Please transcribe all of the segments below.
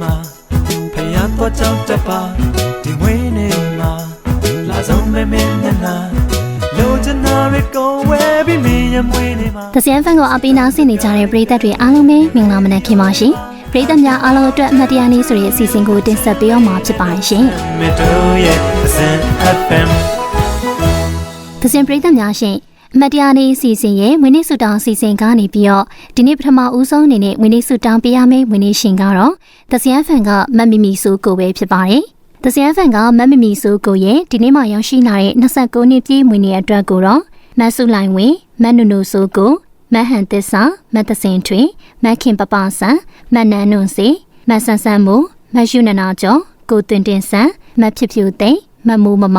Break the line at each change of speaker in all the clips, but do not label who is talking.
မှာဖယားတော့ကြောက်တပါဒီဝင်းနေမှာလာဆုံးမဲမဲနဲ့နာလိုချင်တာတွေကုန်ဝဲပြီးမင်းရမွေးနေမှာ
တစရန်ဖန်ကိုအပိနာဆင်နေကြတဲ့ပရိသတ်တွေအားလုံးပဲမင်္ဂလာမနက်ခင်ပါရှင်ပရိသတ်များအားလုံးအတွက်အမှတ်တရနေ့ဆိုတဲ့အစီအစဉ်ကိုတင်ဆက်ပေးအောင်မှာဖြစ်ပါတယ်ရှင်။
မတူရဲ့အစံ FM
သင်ပရိသတ်များရှင်။ အမတ်တရားနေ့အစီအစဉ်ရဲ့ဝင်းနေစုတောင်းအစီအစဉ်ကနေပြီးတော့ဒီနေ့ပထမဦးဆုံးအနေနဲ့ဝင်းနေစုတောင်းပေးရမယ့်ဝင်းနေရှင်ကတော့သစရန်ဖန်ကမတ်မီမီဆိုကိုပဲဖြစ်ပါတယ်။သစရန်ဖန်ကမတ်မီမီဆိုကိုရဲ့ဒီနေ့မှရောက်ရှိလာတဲ့29နှစ်ပြည့်ဝင်းနေအတွက်ကိုတော့မတ်စုလိုင်ဝင်းမတ်နုနုဆိုကိုမတ်ဟန်သစ္စာမတ်သစင်ထွေမတ်ခင်ပပဆန်မတ်နန်းနုံစီမတ်ဆန်ဆန်မူမတ်ယူနနာကျော်ကိုတွင်တင်ဆန်မတ်ဖြစ်ဖြူသိမ့်မတ်မူမမ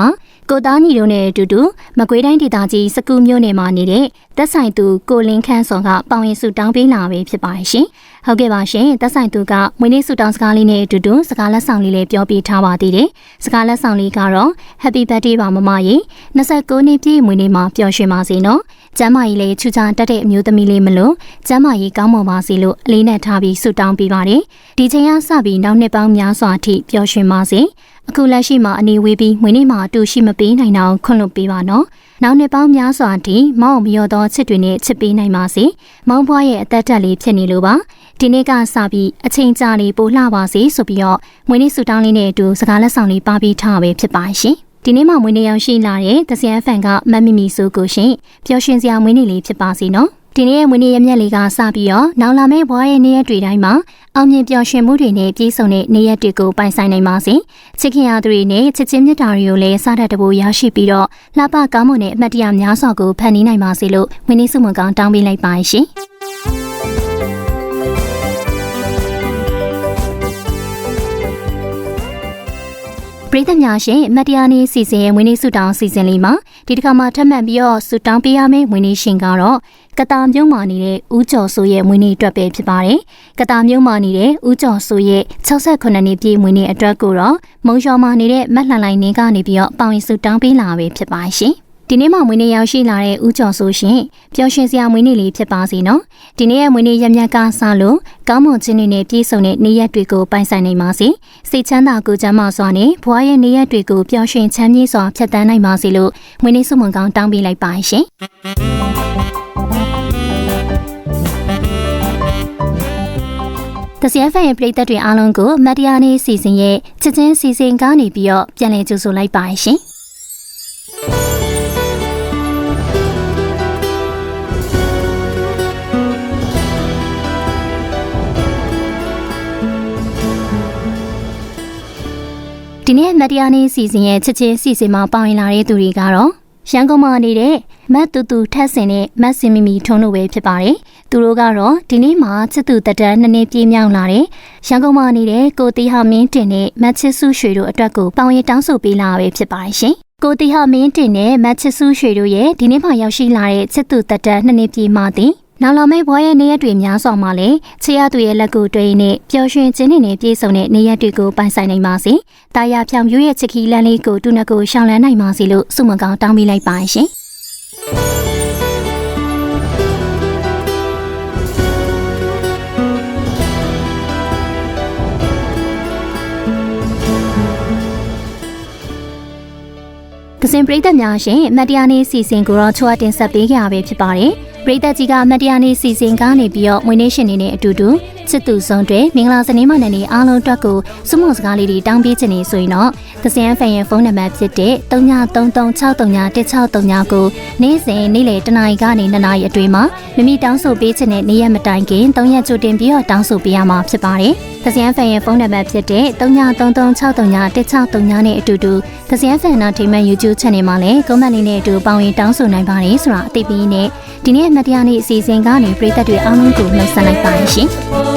ကိုသားညီတို့နဲ့အတူတူမကွေးတိုင်းဒေသကြီးစကူးမြို့နယ်မှာနေတဲ့တက်ဆိုင်သူကိုလင်းခန့်စောကပေါင်ရင်စုတောင်းပေးလာပဲဖြစ်ပါတယ်ရှင်။ဟုတ်ကဲ့ပါရှင်တက်ဆိုင်သူကမွေးနေ့စုတောင်းစကားလေးနဲ့အတူတူစကားလက်ဆောင်လေးလည်းပြောပြထားပါသေးတယ်။စကားလက်ဆောင်လေးကတော့ Happy Birthday ပါမမရေ29နှစ်ပြည့်မွေးနေ့မှာပျော်ရွှင်ပါစေနော်။ ကျမ်းမာရေးလေးချူချာတက်တဲ့အမျိုးသမီးလေးမလို့ကျမ်းမာရေးကောင်းမွန်ပါစေလို့အလေးနဲ့ထားပြီးဆုတောင်းပေးပါတယ်။ဒီချိန်ကစပြီးနောက်နှစ်ပေါင်းများစွာအထိပျော်ရွှင်ပါစေ။အခုလက်ရှိမှာအနေဝေးပြီးမွေးနေ့မှာအတူရှိမပေးနိုင်တော့ခွင့်လွှတ်ပေးပါနော်။နောက်နှစ်ပေါင်းများစွာအထိမောင်မရောသောချစ်တွေနဲ့ချစ်ပေးနိုင်ပါစေ။မောင်ဘွားရဲ့အသက်တက်လေးဖြစ်နေလို့ပါ။ဒီနေ့ကစပြီးအချိန်ကြာလေးပိုလှပါစေဆိုပြီးတော့မွေးနေ့ဆုတောင်းလေးနဲ့အတူစကားလက်ဆောင်လေးပါပြီးထားပဲဖြစ်ပါရှင်။ ဒီနေ့မှမွေးနေ့ရောက်ရှိလာတဲ့သစရန်ဖန်ကမတ်မီမီဆိုကိုရှင်ပျော်ရွှင်စရာမွေးနေ့လေးဖြစ်ပါစေနော်။ဒီနေ့ရဲ့မွေးနေ့ရမြက်လေးကစပြီးတော့နောင်လာမယ့်ဘွားရဲ့နေ့ရက်တွေတိုင်းမှာအောင်မြင်ပျော်ရွှင်မှုတွေနဲ့ပြည့်စုံတဲ့နေ့ရက်တွေကိုပိုင်ဆိုင်နိုင်ပါစေ။ချစ်ခင်ရသူတွေနဲ့ချစ်ချင်းမြတ်တာတွေကိုလည်းစားတတ်တဖို့ရရှိပြီးတော့လှပကောင်းမွန်တဲ့အမှတ်တရများစွာကိုဖန်တီးနိုင်ပါစေလို့မွေးနေ့ဆုမွန်ကောင်းတောင်းပေးလိုက်ပါရှင်။ ပရိသတ်များရှင်မတ်တရားနေ့စီစဉ်ရဲ့ဝင်းနေစုတောင်းစီစဉ်လေးမှာဒီတစ်ခါမှထပ်မံပြီးတော့စုတောင်းပေးရမယ့်ဝင်းနေရှင်ကတော့ကတာမျိုးမာနေတဲ့ဦးကျော်စိုးရဲ့ဝင်းနေအတွက်ပဲဖြစ်ပါတယ်။ကတာမျိုးမာနေတဲ့ဦးကျော်စိုးရဲ့68နှစ်ပြည့်ဝင်းနေအတွက်ကိုတော့မုံလျှော်မာနေတဲ့မတ်လှန်လိုင်းနေကနေပြီးတော့ပေါင်ရင်စုတောင်းပေးလာပဲဖြစ်ပါရှင်။ ဒီနေ့မှမွေးနေ့ရောက်ရှိလာတဲ့ဦးကျော်စိုးရှင်ပျော်ရွှင်စရာမွေးနေ့လေးဖြစ်ပါစေနော်ဒီနေ့ရဲ့မွေးနေ့ရမြတ်ကစလို့ကောင်းမွန်ခြင်းတွေနဲ့ပြည့်စုံတဲ့နေ့ရက်တွေကိုပိုင်ဆိုင်နိုင်ပါစေစိတ်ချမ်းသာကိုယ်ကျန်းမာစွာနဲ့ဘဝရဲ့နေ့ရက်တွေကိုပျော်ရွှင်ချမ်းမြေ့စွာဖြတ်သန်းနိုင်ပါစေလို့မွေးနေ့ဆုမွန်ကောင်းတောင်းပေးလိုက်ပါရှင်တစီယဖန်ရဲ့ပြည်သက်တွေအားလုံးကိုမတ်တရားနေ့စီစဉ်ရဲ့ချစ်ချင်းစီစဉ်ကားနေပြီးတော့ပြန်လည်ကြိုဆိုလိုက်ပါရှင် ဒီနေ့မတရားနေ့စီစဉ်ရဲ့ချစ်ချင်းစီစဉ်မှာပေါဝင်လာတဲ့သူတွေကတော့ရန်ကုန်မှာနေတဲ့မတ်တူတူထက်စင်နဲ့မတ်စင်မီမီထုံးတို့ပဲဖြစ်ပါတယ်။သူတို့ကတော့ဒီနေ့မှာချစ်သူတက်တန်းနှစ်နှစ်ပြည့်မြောက်လာတဲ့ရန်ကုန်မှာနေတဲ့ကိုတီဟာမင်းတင်နဲ့မတ်ချစ်စုရွှေတို့အတွက်ကိုပေါဝင်တောင်းဆိုပေးလာပဲဖြစ်ပါတယ်ရှင်။ကိုတီဟာမင်းတင်နဲ့မတ်ချစ်စုရွှေတို့ရဲ့ဒီနေ့မှရောက်ရှိလာတဲ့ချစ်သူတက်တန်းနှစ်နှစ်ပြည့်မှသည် နောက်လာမယ့်ဘွားရဲ့နေရက်တွေများစွာမှလည်းချေရသူရဲ့လက်ကိုတွေ့နဲ့ပျော်ရွှင်ခြင်းတွေနဲ့ပြည့်စုံတဲ့နေရက်တွေကိုပိုင်ဆိုင်နိုင်ပါစေ။တာယာဖြောင်ပြူရဲ့ချစ်ခီလန်းလေးကိုတူနကိုရှောင်းလန်းနိုင်ပါစေလို့ဆုမကောင်းတောင်းပေးလိုက်ပါရှင်။ ကစင်ပရိသတ်များရှင်မတ်တရားနေ့စီစဉ်ကိုတော့ချွာတင်ဆက်ပေးကြရပဲဖြစ်ပါတယ်။ပရိသတ်ကြီးကမတ်တရားနေ့စီစဉ်ကနေပြီးတော့မွေးနေ့ရှင်နေနဲ့အတူတူ ချစ်သူဆုံးတွေမင်္ဂလာစနေမနေ့နေ့အားလုံးအတွက်ကိုစုမုံစကားလေးတွေတောင်းပေးခြင်းနေဆိုရင်တော့ကစင်ဖန်ရဲ့ဖုန်းနံပါတ်ဖြစ်တဲ့39336339ကိုနေ့စဉ်နေ့လယ်တနာရီကနေ2နာရီအတွင်းမှာမိမိတောင်းဆိုပေးခြင်းနဲ့နေ့ရက်မတိုင်ခင်3ရက်ကြိုတင်ပြီးတော့တောင်းဆိုပေးရမှာဖြစ်ပါတယ်။ကစင်ဖန်ရဲ့ဖုန်းနံပါတ်ဖြစ်တဲ့39336339နဲ့အတူတူကစင်ဖန်နာထိမှန် YouTube channel မှာလည်း comment လေးနဲ့အတူပေါင်းရင်တောင်းဆိုနိုင်ပါတယ်ဆိုတာအသိပေးနေဒီနေ့မတရားနေ့အစီအစဉ်ကနေပြည်သက်တွေအားလုံးကိုနှုတ်ဆက်လိုက်ပါရှင်။